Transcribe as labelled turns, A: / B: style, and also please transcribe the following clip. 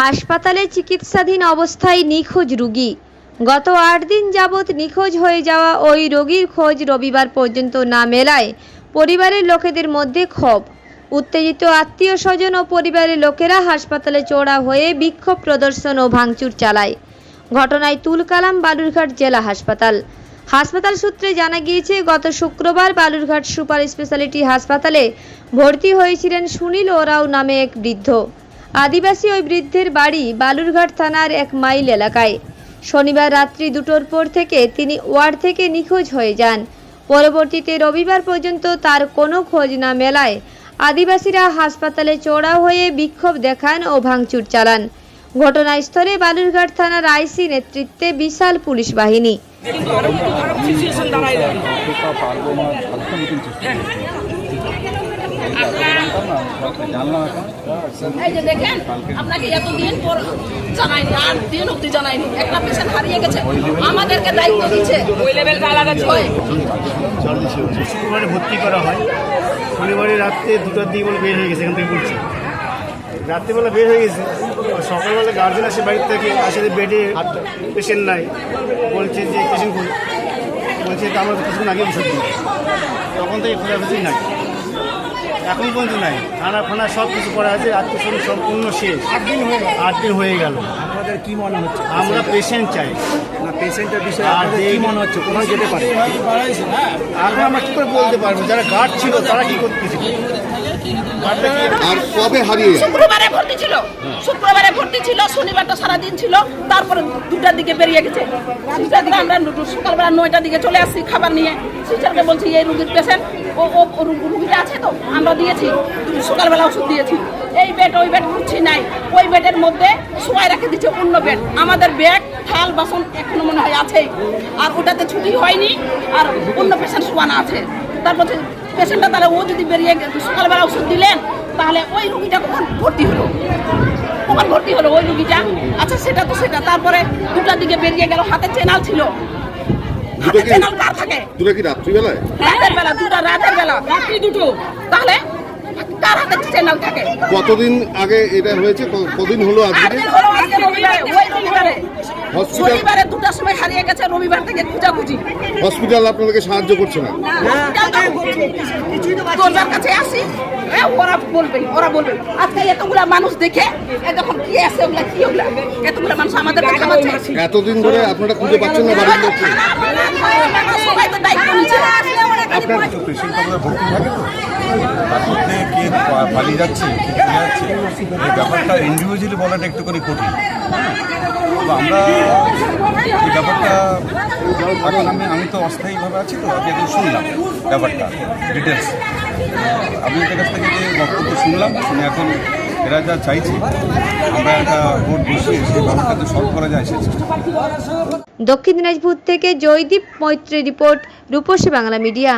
A: হাসপাতালে চিকিৎসাধীন অবস্থায় নিখোঁজ রোগী। গত আট দিন যাবৎ নিখোঁজ হয়ে যাওয়া ওই রোগীর খোঁজ রবিবার পর্যন্ত না মেলায় পরিবারের লোকেদের মধ্যে ক্ষোভ। উত্তেজিত আত্মীয় স্বজন ও পরিবারের লোকেরা হাসপাতালে চড়া হয়ে বিক্ষোভ প্রদর্শন ও ভাঙচুর চালায়। ঘটনায় তুলকালাম বালুরঘাট জেলা হাসপাতাল। হাসপাতাল সূত্রে জানা গিয়েছে, গত শুক্রবার বালুরঘাট সুপার স্পেশালিটি হাসপাতালে ভর্তি হয়েছিলেন সুনীল ওরাও নামে এক বৃদ্ধ। আদিবাসী ওই বৃদ্ধের বাড়ি বালুরঘাট থানার এক মাইল এলাকায়। শনিবার রাত্রি দুটোর পর থেকে তিনি ওয়ার্ড থেকে নিখোঁজ হয়ে যান। পরবর্তীতে রবিবার পর্যন্ত তার কোনো খোঁজ না মেলায় আদিবাসীরা হাসপাতালে চড়াও হয়ে বিক্ষোভ দেখান ও ভাঙচুর চালান। ঘটনাস্থলে বালুরঘাট থানার আইসি নেতৃত্বে বিশাল পুলিশ বাহিনী।
B: কিন্তু আরও খারাপ সিচুয়েশন দাঁড়ায় যাবে
C: পারব না সাতটা মিটিং চেষ্টা জানলাম এখন
D: এই যে দেখেন আপনাকে এতদিন পর জানাইনি আর দিন অব্দি জানাইনি। একটা পেশেন্ট হারিয়ে গেছে আমাদেরকে দায়িত্ব দিচ্ছে।
B: ওই লেভেলটা আলাদা ছিল।
E: শুক্রবারে ভর্তি করা হয়। শনিবারে রাত্রে দুটার দিকে বলে বের হয়ে গেছে এখান থেকে বলছি রাত্রিবেলা বের হয়ে গেছে। সকালবেলা গার্জেন আসে বাড়ির থেকে আসে যে বেডে পেশেন্ট নাই। বলছে যে পেশেন্ট বলছে আমরা কিছুক্ষণ আগে ওষুধ দিই তখন থেকে খোঁজাখুঁজি নাই। এখন পর্যন্ত নাই। থানা ফানা সব কিছু করা আছে আত্মীয় সম্পূর্ণ শেষ। আট দিন হয়ে গেল। আট দিন হয়ে গেল।
F: আপনাদের কি মনে হচ্ছে?
E: আমরা পেশেন্ট চাই।
F: না পেশেন্টের বিষয়ে
E: আর
F: আপনাদের কি
E: এই-
F: মনে হচ্ছে? কোথাও যেতে পারে?
E: আগে আমরা কী করে বলতে পারব? যারা গার্ড ছিল তারা কী করতেছিল গার্ডটা কি
G: আর কবে হারিয়ে?
D: শুক্রবারে ভর্তি ছিল। শুক্রবারে ভর্তি ছিল শনিবারটা সারাদিন ছিল। তারপরে দুটার দিকে বেরিয়ে গেছে। আমরা সকালবেলা নয়টার দিকে চলে আসছি খাবার নিয়ে। সিস্টারকে বলছি, এই রুগীর পেশেন্ট ও ও রুগীটা আছে তো? আমরা দিয়েছি। সকালবেলা ওষুধ দিয়েছি। এই বেড ওই বেড খুঁজছি নাই। ওই বেডের মধ্যে শোয়াই রেখে দিচ্ছে অন্য বেড আমাদের ব্যাগ থাল, বাসন এখনও মনে হয় আছে আর ওটাতে ছুটি হয়নি। আর অন্য পেশেন্ট শোয়ানো আছে। তারপর পেশেন্টটা তাহলে ও যদি বেরিয়ে সকালবেলা ওষুধ দিলেন তাহলে ওই রুগীটা কখন ভর্তি হলো? কখন ভর্তি হলো ওই রুগীটা? আচ্ছা সেটা তো সেটা। তারপরে দুটার দিকে বেরিয়ে গেল হাতে চেনাল ছিল।
G: দুটো
D: হাতে চেনাল থাকে?
G: দুটো কি রাত্রিবেলায়?
D: রাতের বেলা দুটা রাতের বেলা রাত্রি দুটো। তাহলে কার থাকে।
G: কতদিন আগে এটা হয়েছে? কতদিন হলো আজকে?
D: শনিবারে দুটার সময় হারিয়ে গেছে রবিবার থেকে খুঁজাখুঁজি।
G: হসপিটাল আপনাদেরকে সাহায্য করছে না?
D: তোর কাছে আসি ওরা বলবে ওরা বলবে। আজকে এতগুলা মানুষ দেখে কি আছে ওগুলা কি ওগুলা? এতগুলা মানুষ আমাদের কাছে খাওয়াচ্ছে
G: এতদিন ধরে আপনারা খুঁজে পাচ্ছেন না বাড়ির লোককে
D: সবাই তো দায়িত্ব নিচ্ছে
C: আমাদের ভর্তি থাকে তো তার মধ্যে কে পালিয়ে যাচ্ছে কে চলে যাচ্ছে এই ব্যাপারটা ইন্ডিভিজুয়ালি বলাটা একটুখানি কঠিন হ্যাঁ? তো আমরা এই ব্যাপারটা এখন আমি আমি তো অস্থায়ীভাবে আছি তো আমি এখন শুনলাম ব্যাপারটা ডিটেলস আমি এদের কাছ থেকে যে বক্তব্য শুনলাম শুনে এখন এরা যা চাইছে আমরা একটা ভোট বসিয়ে সেই সলভ করা যায় সেই চেষ্টা
A: দক্ষিণ দিনাজপুর থেকে জয়দীপ মৈত্রী রিপোর্ট রূপসী বাংলা মিডিয়া